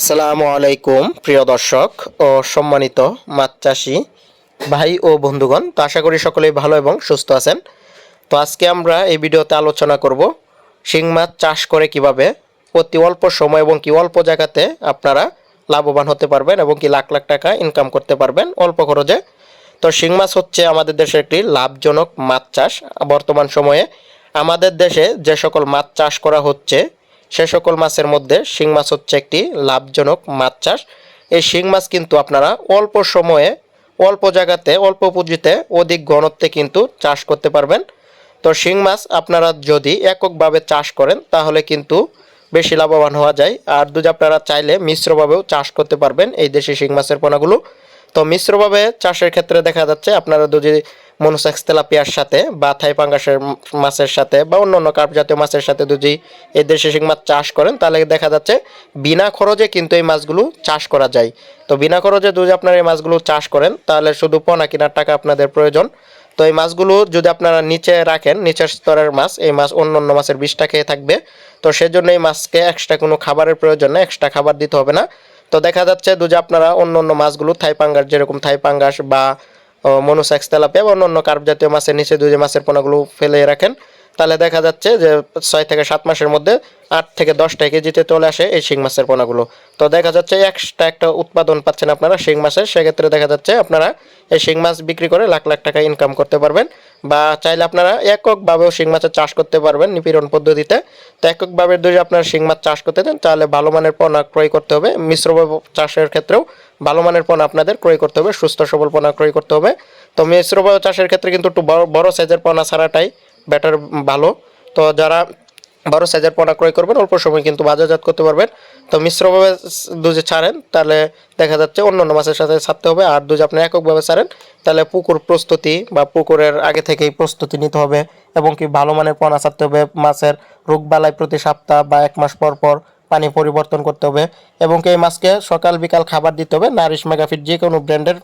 আসসালামু আলাইকুম, প্রিয় দর্শক ও সম্মানিত মাছ চাষি ভাই ও বন্ধুগণ। তো আশা করি সকলেই ভালো এবং সুস্থ আছেন। তো আজকে আমরা এই ভিডিওতে আলোচনা করব শিং মাছ চাষ করে কীভাবে অতি অল্প সময় এবং কি অল্প জায়গাতে আপনারা লাভবান হতে পারবেন এবং কি লাখ লাখ টাকা ইনকাম করতে পারবেন অল্প খরচে। তো শিং মাছ হচ্ছে আমাদের দেশের একটি লাভজনক মাছ চাষ। বর্তমান সময়ে আমাদের দেশে যে সকল মাছ চাষ করা হচ্ছে সে সকল মাছের মধ্যে শিং মাছ হচ্ছে একটি লাভজনক মাছ চাষ। এই শিং মাছ কিন্তু আপনারা অল্প সময়ে, অল্প জায়গাতে, অল্প পুঁজিতে অধিক ঘনত্বে কিন্তু চাষ করতে পারবেন। তো শিং মাছ আপনারা যদি এককভাবে চাষ করেন, তাহলে কিন্তু বেশি লাভবান হওয়া যায়। আর যদি আপনারা চাইলে মিশ্রভাবেও চাষ করতে পারবেন এই দেশি শিং মাছের পোনাগুলো। তো মিশ্রভাবে চাষের ক্ষেত্রে দেখা যাচ্ছে আপনারা যদি মনোসেক্স তেলাপিয়ার সাথে বা থাই পাঙ্গাসের মাছের সাথে বা অন্য অন্য কার্প জাতীয় মাছের সাথে যদি এই দেশি শিং মাছ চাষ করেন, তাহলে দেখা যাচ্ছে বিনা খরচে কিন্তু এই মাছগুলো চাষ করা যায়। তো বিনা খরচে যদি আপনারা এই মাছগুলো চাষ করেন, তাহলে শুধু পোনা কেনার টাকা আপনাদের প্রয়োজন। তো এই মাছগুলো যদি আপনারা নিচে রাখেন, নিচের স্তরের মাছ, এই মাছ অন্য অন্য মাছের বিষটা খেয়ে থাকবে। তো সেজন্য এই মাছকে এক্সট্রা কোনো খাবারের প্রয়োজন নেই এক্সট্রা খাবার দিতে হবে না। তো দেখা যাচ্ছে দুজা আপনারা অন্য অন্য মাছগুলো, থাই পাঙ্গাস, যেরকম থাই পাঙ্গাস বা মনোসাক্স তেলাপিয়া বা অন্য অন্য কার্প জাতীয় মাছের নিচে দুই মাছের পোনাগুলো ফেলে রাখেন তাহলে দেখা যাচ্ছে যে ছয় থেকে সাত মাসের মধ্যে আট থেকে দশটা কেজিতে চলে আসে এই শিং মাছের পোনাগুলো। তো দেখা যাচ্ছে এক্সট্রা একটা উৎপাদন পাচ্ছেন আপনারা শিং মাছের, সেক্ষেত্রে দেখা যাচ্ছে আপনারা এই শিং মাছ বিক্রি করে লাখ লাখ টাকা ইনকাম করতে পারবেন বা চাইলে আপনারা এককভাবেও শিং মাছের চাষ করতে পারবেন নিপীড়ন পদ্ধতিতে। তো এককভাবে যদি আপনারা শিং মাছ চাষ করতে দেন তাহলে ভালো মানের পোনা ক্রয় করতে হবে। মিশ্রভাবে চাষের ক্ষেত্রেও ভালো মানের পোনা আপনাদের ক্রয় করতে হবে। সুস্থ সবল পোনা ক্রয় করতে হবে। তো মিশ্রভাবে চাষের ক্ষেত্রে কিন্তু একটু বড় বড় সাইজের পোনা ছাড়াটাই বেটার ভালো। তো যারা বারো সাইজের পোনা ক্রয় করবেন, অল্প সময় কিন্তু বাজারজাত করতে পারবেন। তো মিশ্রভাবে দুধে ছাড়েন, তাহলে দেখা যাচ্ছে অন্য অন্য মাছের সাথে ছাড়তে হবে। আর দুধ আপনি এককভাবে ছাড়েন, তাহলে পুকুর প্রস্তুতি বা পুকুরের আগে থেকেই প্রস্তুতি নিতে হবে এবং কি ভালো মানের পোনা ছাড়তে হবে। মাছের রোগ রোগবালাই প্রতি সপ্তাহ বা এক মাস পর পর পানি পরিবর্তন করতে হবে এবং কি এই মাছকে সকাল বিকাল খাবার দিতে হবে। নারিশ মেগাফিট যে কোনো ব্র্যান্ডের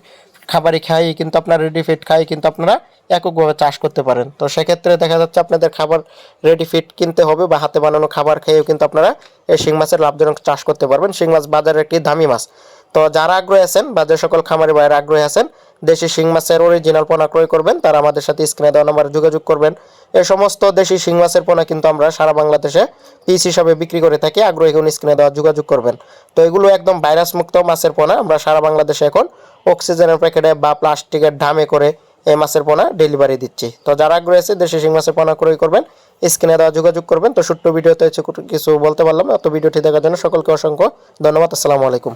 খাবারই খাই, কিন্তু আপনার রেডি ফিট খাই, কিন্তু আপনারা এককভাবে চাষ করতে পারেন। তো সেক্ষেত্রে দেখা যাচ্ছে আপনাদের খাবার রেডি ফিট কিনতে হবে বা হাতে বানানো খাবার খেয়েও কিন্তু আপনারা এই শিং মাছের লাভজনক চাষ করতে পারবেন। শিং মাছ বাজারের একটি দামি মাছ। তো যারা আগ্রহী আছেন বা যে সকল খামারি ভাইয়ের আগ্রহী আছেন, দেশি শিং মাছের অরিজিনাল পোনা ক্রয় করবেন, তারা আমাদের সাথে স্ক্রিনে দেওয়া নাম্বারে যোগাযোগ করবেন। এই সমস্ত দেশি শিং মাছের পোনা কিন্তু আমরা সারা বাংলাদেশে পিস হিসাবে বিক্রি করে থাকি। আগ্রহী কোন স্ক্রিনে দেওয়া যোগাযোগ করবেন। তো এগুলো একদম ভাইরাস মুক্ত মাছের পোনা। আমরা সারা বাংলাদেশে এখন অক্সিজেনের প্যাকেটে বা প্লাস্টিকের ঢামে করে এই মাছের পোনা ডেলিভারি দিচ্ছি। তো যারা আগ্রহী আছে দেশে শিং মাছের পোনা ক্রয় করবেন, স্ক্রিনে দেওয়া যোগাযোগ করবেন। তো ছোট্ট ভিডিওতে কিছু বলতে পারলাম না, তো ভিডিওটি দেখার জন্য সকলকে অসংখ্য ধন্যবাদ। আসসালামু আলাইকুম।